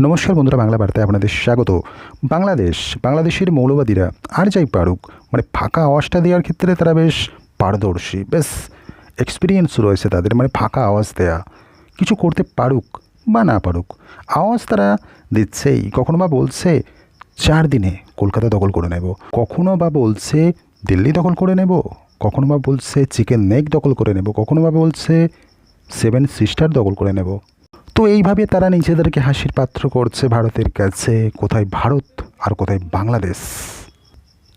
নমস্কার বন্ধুরা, বাংলা বার্তায় আপনাদের স্বাগত। বাংলাদেশ, বাংলাদেশের মৌলবাদীরা আর যাই পারুক মানে ফাঁকা আওয়াজটা দেওয়ার ক্ষেত্রে তারা বেশ পারদর্শী। বেশ এক্সপিরিয়েন্স রয়েছে তাদের মানে ফাঁকা আওয়াজ দেয়া। কিছু করতে পারুক বা না পারুক, আওয়াজ তারা দিচ্ছেই। কখনো বা বলছে, চার দিনে কলকাতা দখল করে নেব। কখনো বা বলছে, দিল্লি দখল করে নেব। কখনো বা বলছে, চিকেন নেক দখল করে নেব। কখনো বা বলছে, সেভেন সিস্টার দখল করে নেব। তো এইভাবে তারা নিজেদেরকে হাসির পাত্র করছে ভারতের কাছে, কোথায় ভারত আর কোথায় বাংলাদেশ।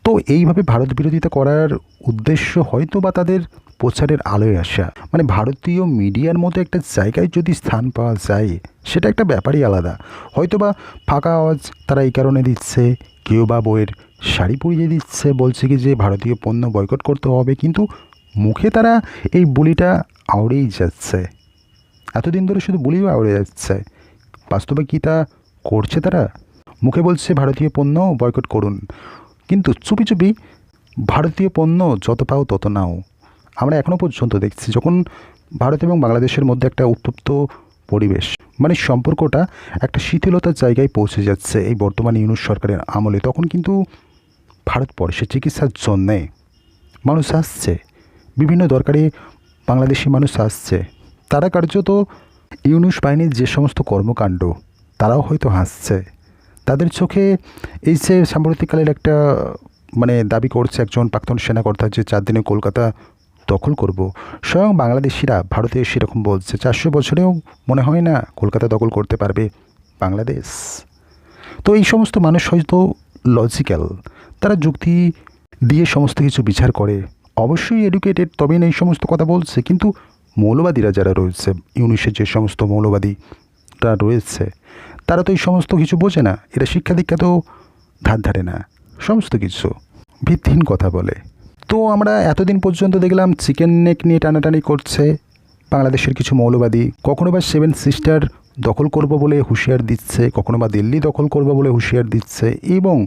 তো এইভাবে ভারত বিরোধিতা করার উদ্দেশ্য হয়তো বা তাদের প্রচারের আলোয় আসা। মানে ভারতীয় মিডিয়ার মতো একটা জায়গায় যদি স্থান পাওয়া যায়, সেটা একটা ব্যাপারই আলাদা। হয়তো বা ফাঁকা আওয়াজ তারা এই কারণে দিচ্ছে, কেউ বা বইয়ের শাড়ি পরিয়ে দিচ্ছে, বলছে কি যে ভারতীয় পণ্য বয়কট করতে হবে, কিন্তু মুখে তারা এই বলিটা আওড়েই যাচ্ছে। এতদিন ধরে শুধু বলিও আওড়ে যাচ্ছে। বাস্তবে কি তা করছে তারা? মুখে বলছে, ভারতীয় পণ্য বয়কট করুন। কিন্তু চুপি চুপি, ভারতীয় পণ্য যত পাও তত নাও। আমরা এখনও পর্যন্ত দেখছি যখন ভারত এবং বাংলাদেশের মধ্যে একটা উত্তপ্ত পরিবেশ মানে সম্পর্কটা একটা শিথিলতার জায়গায় পৌঁছে যাচ্ছে এই বর্তমান ইউনুস সরকারের আমলে, তখন কিন্তু ভারতবর্ষে চিকিৎসার জন্যে মানুষ আসছে। বিভিন্ন দরকারে বাংলাদেশি মানুষ আসছে। তারা কার্যত ইউনুস বাহিনীর যে সমস্ত কর্মকাণ্ড, তারাও হয়তো হাসছে। তাদের চোখে এই যে সাম্প্রতিককালের একটা মানে দাবি করছে একজন প্রাক্তন সেনাকর্তা যে চার দিনে কলকাতা দখল করব, স্বয়ং বাংলাদেশিরা ভারতে সেরকম বলছে, চারশো বছরেও মনে হয় না কলকাতা দখল করতে পারবে বাংলাদেশ। তো এই সমস্ত মানুষ হয়তো লজিক্যাল তারা যুক্তি দিয়ে সমস্ত কিছু বিচার করে। অবশ্যই এডুকেটেড তবেই না এই সমস্ত কথা বলছে, কিন্তু মৌলবাদীরা যারা রয়েছে ইউনিসের যে সমস্ত মৌলবাদীরা রয়েছে, তারা তো এই সমস্ত কিছু বোঝে না। এরা শিক্ষা দীক্ষা তো ধার ধারে না, সমস্ত কিছু ভিত্তিহীন কথা বলে। তো আমরা এতদিন পর্যন্ত দেখলাম চিকেন নেক নিয়ে টানাটানি করছে। বাংলাদেশের কিছু মৌলবাদী কখনো বা সেভেন সিস্টার দখল করব বলে হুঁশিয়ার দিচ্ছে, কখনো বা দিল্লি দখল করব বলে হুঁশিয়ার দিচ্ছে, এবং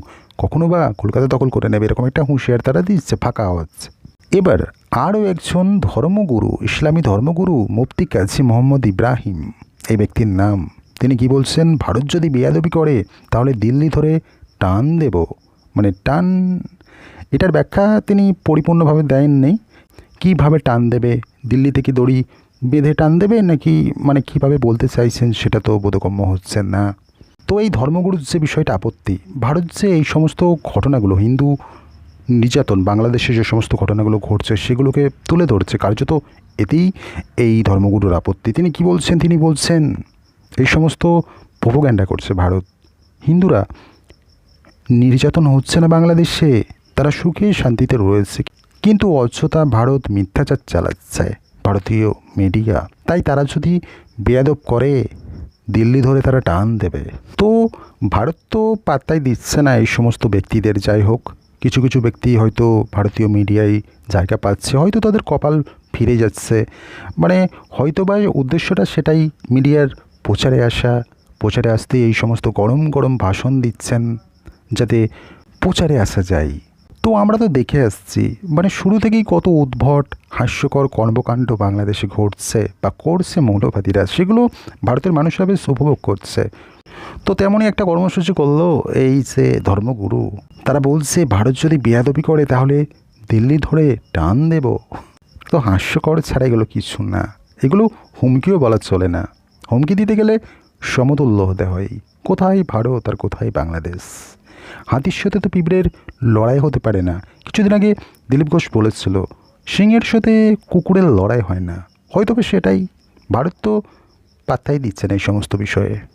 কখনো বা কলকাতা দখল করে নেবে, এরকম একটা হুঁশিয়ার তারা দিচ্ছে, ফাঁকা আওয়াজ। এবার আরও একজন ধর্মগুরু, ইসলামী ধর্মগুরু, মুফতি কাজী মোহাম্মদ ইব্রাহিম। এই ব্যক্তির নাম, তিনি কি বলছেন? ভারত যদি বেয়াদবি করে, তাহলে দিল্লি ধরে টান দেব। মানে টান, এটার ব্যাখ্যা তিনি পরিপূর্ণভাবে দেননি। কীভাবে টান দেবে? দিল্লি থেকে দড়ি বেঁধে টান দেবে? নাকি মানে কীভাবে বলতে চাইছেন সেটা তো বোধগম্য হচ্ছে না। তো এই ধর্মগুরুর যে বিষয়টা আপত্তি, ভারত যে এই সমস্ত ঘটনাগুলো, হিন্দু নির্যাতন, বাংলাদেশে যে সমস্ত ঘটনাগুলো ঘটছে সেগুলোকে তুলে ধরছে। কার্যত এতেই এই ধর্মগুরুর আপত্তি। তিনি কি বলছেন? তিনি বলছেন, এই সমস্ত প্রোপোগ্যান্ডা করছে ভারত। হিন্দুরা, নির্যাতন হচ্ছে না বাংলাদেশে। তারা সুখে শান্তিতে রয়েছে। কিন্তু অযথা ভারত মিথ্যাচার চালাচ্ছে ভারতীয় মিডিয়া। তাই তারা যদি বেয়াদব করে, দিল্লি ধরে তারা টান দেবে। তো ভারত তো পাত্তাই দিচ্ছে না এই সমস্ত ব্যক্তিদের। যাই হোক কিছু কিছু ব্যক্তি হয়তো ভারতীয় মিডিয়ায় জায়গা পাচ্ছে, হয়তো তাদের কপাল ফিরে যাচ্ছে। মানে হয়তো বা উদ্দেশ্যটা সেটাই মিডিয়ার প্রচারে আসা, প্রচারে আসতে এই সমস্ত গরম গরম ভাষণ দিচ্ছেন যাতে প্রচারে আসা যায়। তো আমরা তো দেখে আসছি মানে শুরু থেকেই কত উদ্ভট, হাস্যকর কর্মকাণ্ড বাংলাদেশে ঘটছে বা করছে মৌলবাদীরা, সেগুলো ভারতের মানুষরা বেশ উপভোগ করছে। তো তেমনই একটা কর্মসূচি করল এই যে ধর্মগুরু। তারা বলছে, ভারত যদি বেয়াদবি করে, তাহলে দিল্লি ধরে টান দেব। তো হাস্যকর ছাড়া এগুলো কিছু না। এগুলো হুমকিও বলা চলে না। হুমকি দিতে গেলে সমতুল্য হতে হয়। কোথায় ভারত আর কোথায় বাংলাদেশ? হাতির সাথে তো পিঁপড়ের লড়াই হতে পারে না। কিছুদিন আগে দিলীপ ঘোষ বলেছিল, সিংহের সাথে কুকুরের লড়াই হয় না। হয়তো সেটাই। ভারত তো পাত্তাই দিচ্ছে না এই সমস্ত বিষয়ে।